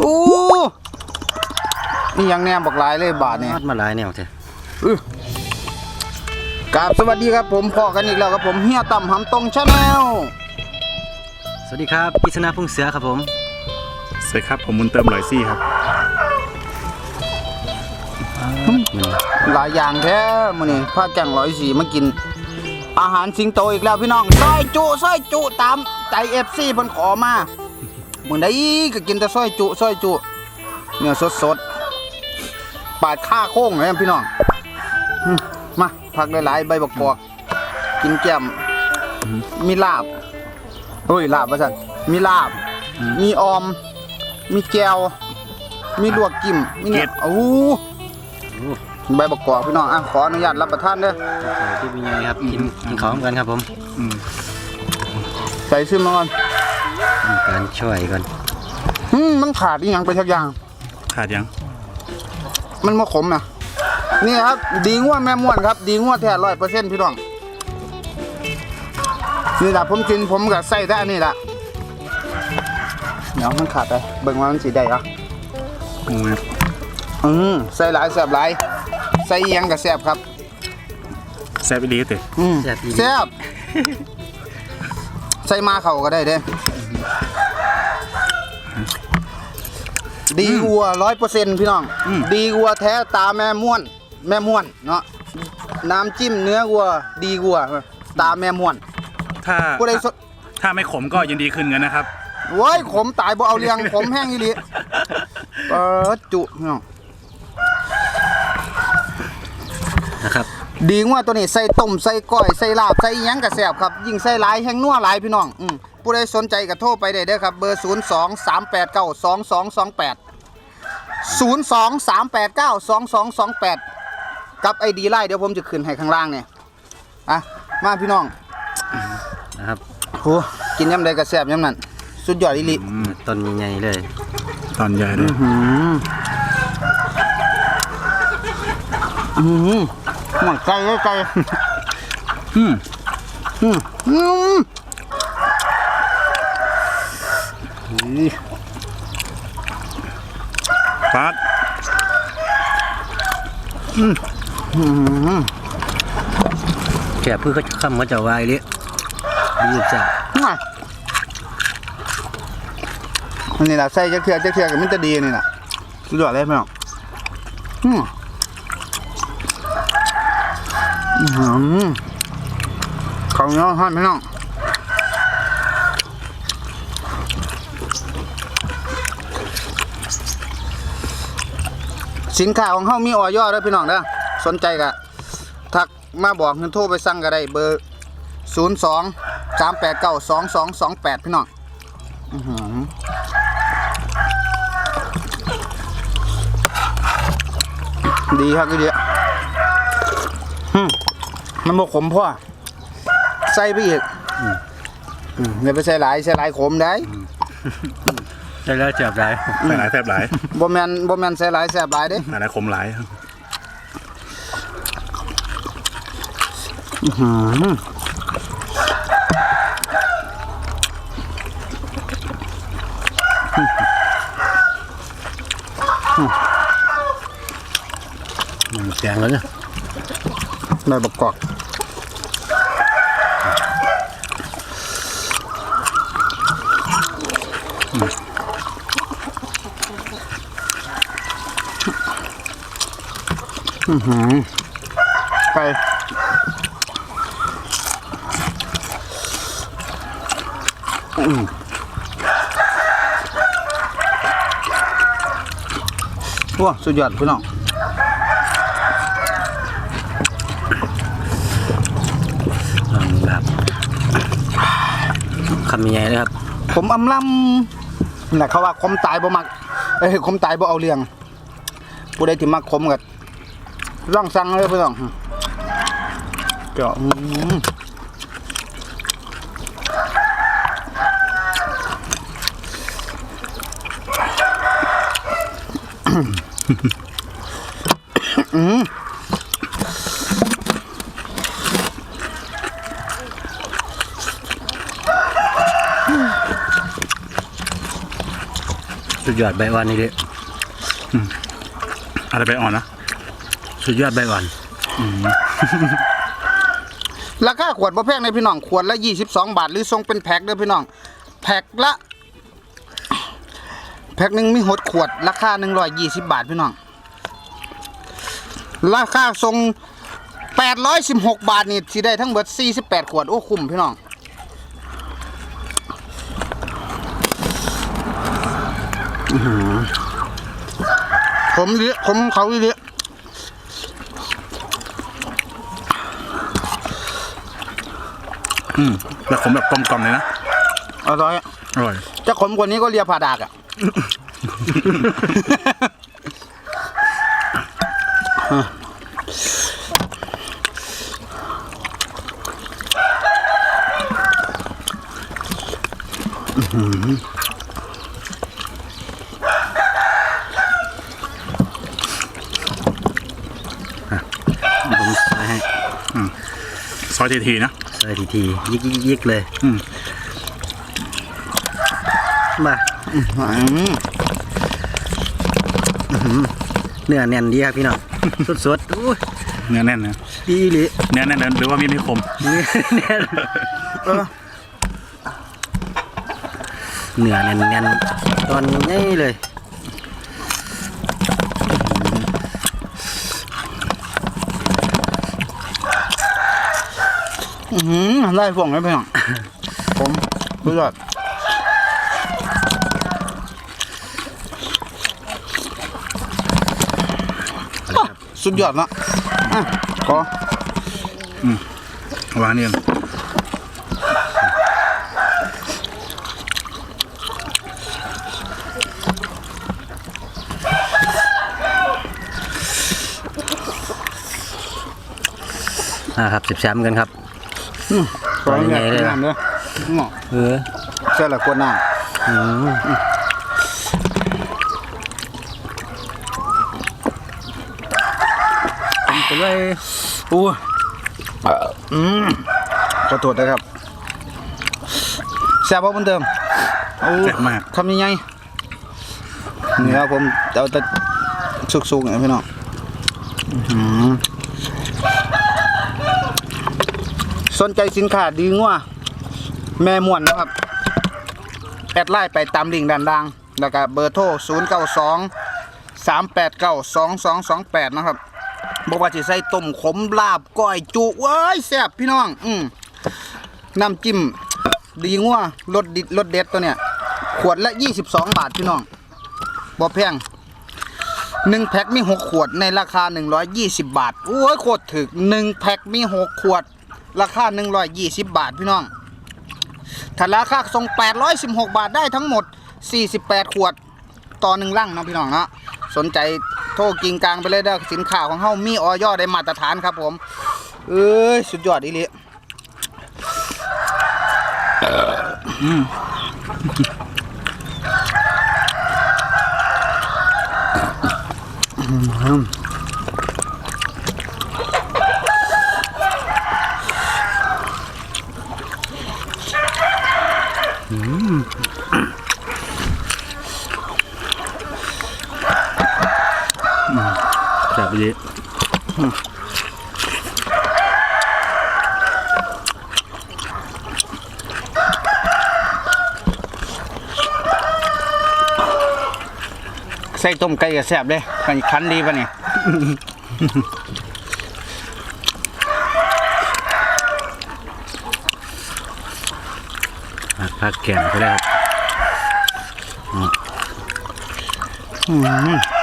โอ้นี่ยังแนมบักหลายเลยบาทเนี่ยมัดมาหลายแนวเถอะกราบสวัสดีครับผมพอกันอีกแล้วครับผมเฮียต่ำหำตรงชาแนลสวัสดีครับพิษณาพุ่งเสือครับผมสวัสดีครับผมมุนเติมลอยซี่ครับมันหลายอย่างแท้มื้อนี้พาแก่งร้อยสีมากิน อาหารสิงโตอีกแล้วพี่น้องซอยจุซอยจุตามใจ FC เพิ่นขอมา มื้อใดก็กินแต่ซอยจุซอยจุเนื้อสดๆปาดข้าโค้งเลยพี่น้องอืมมาผักหลายๆใบบักกอก กินแก้มมีลาบเฮ้ยลาบว่าซั่นมีลาบ มีออม มีแจวมีลวกจิ้มมีเนี่ยโอ้โหใบบักกอกพี่น้องอะขออนุญาตรับประทานเด้อที่เป็นไงครับกินกินของกันครับผมอืมใส่ซื้อมาก่อน มีการช่วยกันอืมมันขาดอีหยังไปสักอย่าง ขาดยังมันมาขมนะนี่ครับ ดีงัวแม่ม่วนครับ ดีงัวแท้ร้อยเปอร์เซ็นต์พี่น้องนี่แหละผมกินผมกับใส่แต่อันนี้แหละเดี๋ยวมันขาดไปเบิ่งว่ามันสีใดอะอืมอืมใส่หลายแสบหลายใส่อีหยังกับแสบครับแซ่บอีหลีเตะอืมแซ่บอีกแซ่บ ใส่มาเขาก็ได้เด้ดีวัวร้อยเปอร์เซ็นต์พี่น้อง ดีวัวแท้ตาแม่ม่วน แม่ม่วนเนาะน้ำจิ้มเนื้อวัวดีวัวตาแม่ม่วน ถ้าผู้ใดสนถ้าไม่ขมก็ยินดีขึ้นกันนะครับโว้ยขมตายบ่เอาเลี้ยงขมแห้งอีหลีเปิดจุพี่น้องนะครับ ดีงัวตัวนี้ใส่ต้มใส่ก้อยใส่ลาบใส่อิหยังก็แซ่บครับยิ่งใส่หลายแห้งนัวหลายพี่น้องอืมผู้ใดสนใจก็โทรไปได้เด้อครับเบอร์ 0 2 3 8 9 2 2 2 8 0 2 3 8 9 2 2 2 8 กับไอดีไลน์เดี๋ยวผมจะขึ้นให้ข้างล่างเนี่ยอะมาพี่น้องนะครับโหกินยำใดก็แซ่บยำนั้นสุดยอดอีหลีต้นใหญ่ๆเลยตอนใหญ่เลยอืมอืม หมดไก่เลยไก่อืมอืมอืมปัดแก่พืชเขาคำว่าจะวายเลยดีจ้ะง่ายอันนี้แหละใส่จะเทียจะเทียกับมันจะดีนี่แหละสุดยอดเลยพี่น้องอืมอืม ข้าเนียวหั่นพี่น้องสินค้าของเฮามีออยอด้วยพี่น้องเด้อสนใจก็ทักมาบอกเงินโทรไปสั่งก็ได้เบอร์ 0 2 3 8 9 2 2 2 8 พี่น้องอือหือดีครับพี่เดียอืมมันบกขมพ่อ ใส่ไปอีกอืมอย่าไปใส่หลายใส่หลายขมได้ใช่แล้วเจ็บได้ใส่หลายแซ่บหลายบ่แมนบ่แมนใส่หลายแสบหลายเด้หลายขมหลายแกงแล้วเนี่ยได้บักกอกอือหือ ไปอืมว้าสุดยอดพี่น้องลองแบบคำใหญ่เลยครับ ผมอำลำนี่แหละเขาว่าคมตายบ่มักเอ้ยคมตายบ่เอาเรื่องผู้ใดที่มักคมก็ ร่องสั่งเลยพี่น้องเจ้าอืมอืมสุดยอดใบอ่อนนี่ดิอะไรไปอ่อนนะ สุดยอดใบอ่อนราคาขวดบ่แพงเลยพี่น้องขวดละ22บสองบาท หรือส่งเป็นแพ็คเด้อพี่น้องแพ็คละแพ็คหนึ่งมีหดขวด ราคา120บาทพี่น้อง ราคาส่ง816บหกบาทนี่สิได้ทั้งเบิด48ขวด โอ้คุ้มพี่น้องผมเลี้ยผมเขาเลี้ย อืมแล้วผมแบบกลมๆเลยนะอร่อยอร่อย จะขมกว่านี้ก็เลียผ่าดากอะ ผมใส่ให้ซอยทีๆนะ ใส่ทีๆยิกยิกยิกเลยอืมมาอืมเนื้อแน่นดีครับพี่น้องสดๆอุ้ยเนื้อแน่นนะดีหรือเนื้อแน่นนะหรือว่ามีดไม่คมเนื้อแน่นเออเนื้อแน่นแน่นตอนนี้เลย อื้อหือได้ฟองไหมพี่น้องผมสุดยอดสุดยอดนะอะขอวางนี่เองอ่าครับสิบสามป์กันครับ ขออนุญาตเป็นไงเลยน้ำเด้อหมอเออเชื่อละกวดน้อืมไปเลยำอู้อืมขอโทษนะครับแซ่บบ่เหมือนเดิมอู้แซ่บมากคำยังไงนี่ครับผมเอาแต่สุกๆเนี่ยพี่น้องอื้อหือ สนใจสินค้าดีงัวแม่ม่วนนะครับ แอดไลน์ไปตามลิงก์ด้านล่าง แล้วก็เบอร์โทร 0 9 2 3 8 9 2 2 2 8 นะครับบอกว่าจะใส่ต้มขมลาบก้อยจุเว้ยแซ่บพี่น้อง อืมน้ำจิ้มดีงัวรสดิรสเด็ดตัวเนี้ย ขวดละ 22 บาทพี่น้องบ่แพงหนึ่งแพ็คมี6ขวดในราคา 120 บาท โอ้ยโคตรถึกหนึ่งแพ็คมี6ขวด ราคา 120 บาทพี่น้องถ้าราคาส่ง 816 บาทได้ทั้งหมด 48 ขวด ต่อหนึ่งลังเนาะพี่น้องเนาะสนใจโทรกิงกลางไปเลยเด้อสินค้าของเฮามีออยอได้มาตรฐานครับผม เอ้ย สุดยอดอีหลีอืม แซ่บไปเยอะใส่ต้มไก่ก็แซ่บเลยคันคันดีป่ะเนี่ยอะพักแกนก็ได้ครับฮะ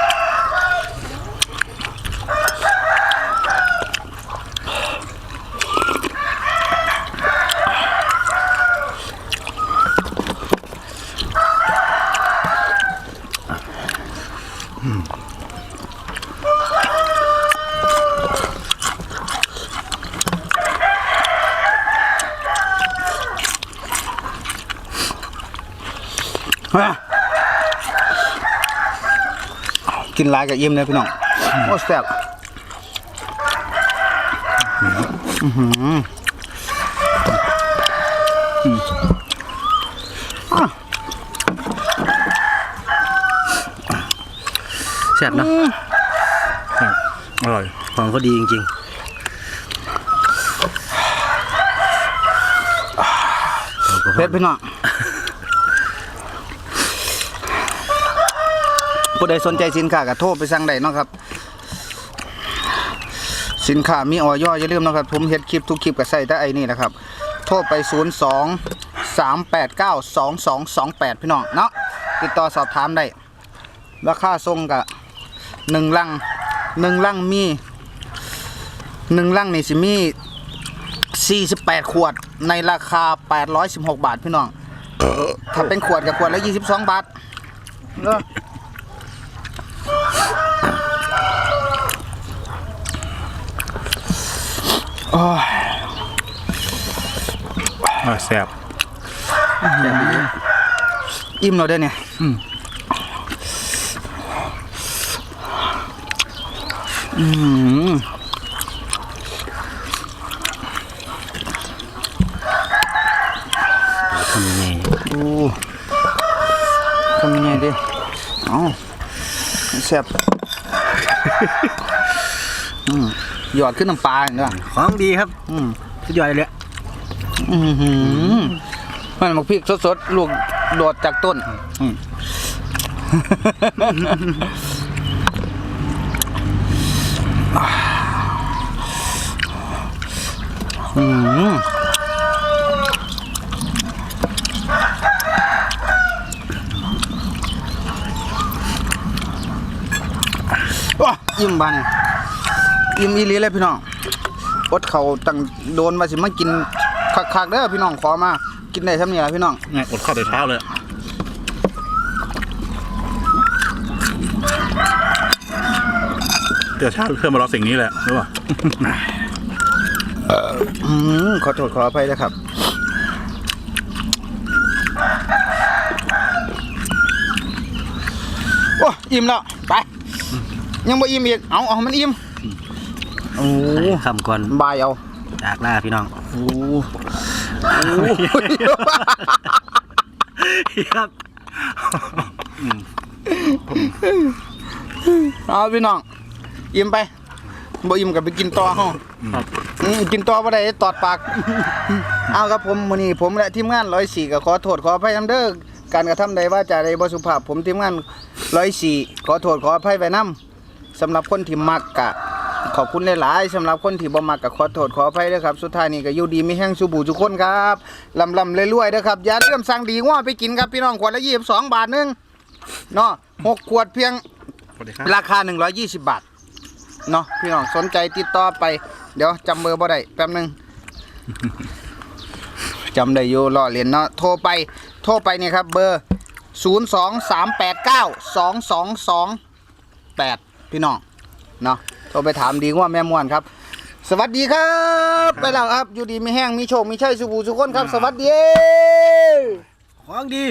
กินหลายกับยิ้มเลยพี่น้องโอ้แซ่บอื้อหืออะแซ่บเนาะครับอร่อยของเขาดีจริงเพชรพี่น้อง ผู้ใดสนใจสินค้าก็โทรไปสั่งได้เนาะครับ สินค้ามีออยอย่าลืมนะครับ ผมเฮ็ดคลิปทุกคลิปก็ใส่แต่ไอ้นี่แหละครับ โทรไป 02 389 2228 พี่น้องเนาะติดต่อสอบถามได้ราคาทรงกะหนึ่งลังหนึ่งลังมีหนึ่งลังนี่สิมี48 ขวดในราคา 816 บาทพี่น้อง ถ้าเป็นขวดกับขวดละ22 บาทเนอะโอ้ย อร่อย แซ่บอิ่มเราได้อเนี่ยอืมๆทำยังไงโอ้ทำยังไงดิเอ้าแซ่บอืม หยอดขึ้นน้ำปลาเนาะของดีครับ อืมสุดยอดเลยอือหือมันหมกพริกสดๆลูกโดดจากต้นอืมอืมว้าอิ่มบาน อิ่มอีหลีเลยพี่น้องอดเขาตั้งโดนมาสิมากินคักๆเด้อพี่น้องขอมา กินได้ทำนี่ล่ะพี่น้องเนี่ยอดข้าวแต่เช้าเลยเดี๋ยวเช้าเพื่อนมารอสิ่งนี้แหละรู้ป่ะ อืมขอโทษขออภัยนะครับ โอ้ อิ่มแล้ว ไป ยังบ่อิ่มอีก เอาเอามันอิ่ม โอ้คำก่อนบายเอาจากล่าพี่น้องโอ้ครับเอาพี่น้องอิ่มไปบ่อิ่มกับไปกินต่อเฮาอืมกินต่อบ่ได้ตอดปาก เอาครับผมมื้อนี้ผมและทีมงาน104ก็ขอโทษขออภัยนำเด้อการกระทำใดว่าจาใดบ่สุภาพ ผมทีมงาน104ขอโทษขออภัยไว้นํสำหรับคนที่มักกะ ขอบคุณหลายๆสำหรับคนที่บ่มักก็ขอโทษขออภัยด้วยครับ สุดท้ายนี้ก็อยู่ดีมีแห้งสุบูทุกคนครับลำลำๆรวยๆเด้อครับอย่าลืมสั่งดีง้อไปกินครับพี่น้องขวดละ22บาทหนึงเนาะหกขวดเพียงสวัสดีครับราคา120บาทเนาะพี่น้องสนใจติดต่อไป เดี๋ยวจำเบอร์บ่ได้แป๊บหนึง จำได้อยู่รอเรียนเนาะโทรไปโทรไปเนี่ยครับเบอร์ 023892228 พี่น้องเนาะ โทรไปถามดีว่าแม่ม่วนครับ สวัสดีครับ ไปแล้วครับ อยู่ดีมีแห้งมีโชคมีชัยสุบูสุขคนครับ สวัสดี ของดี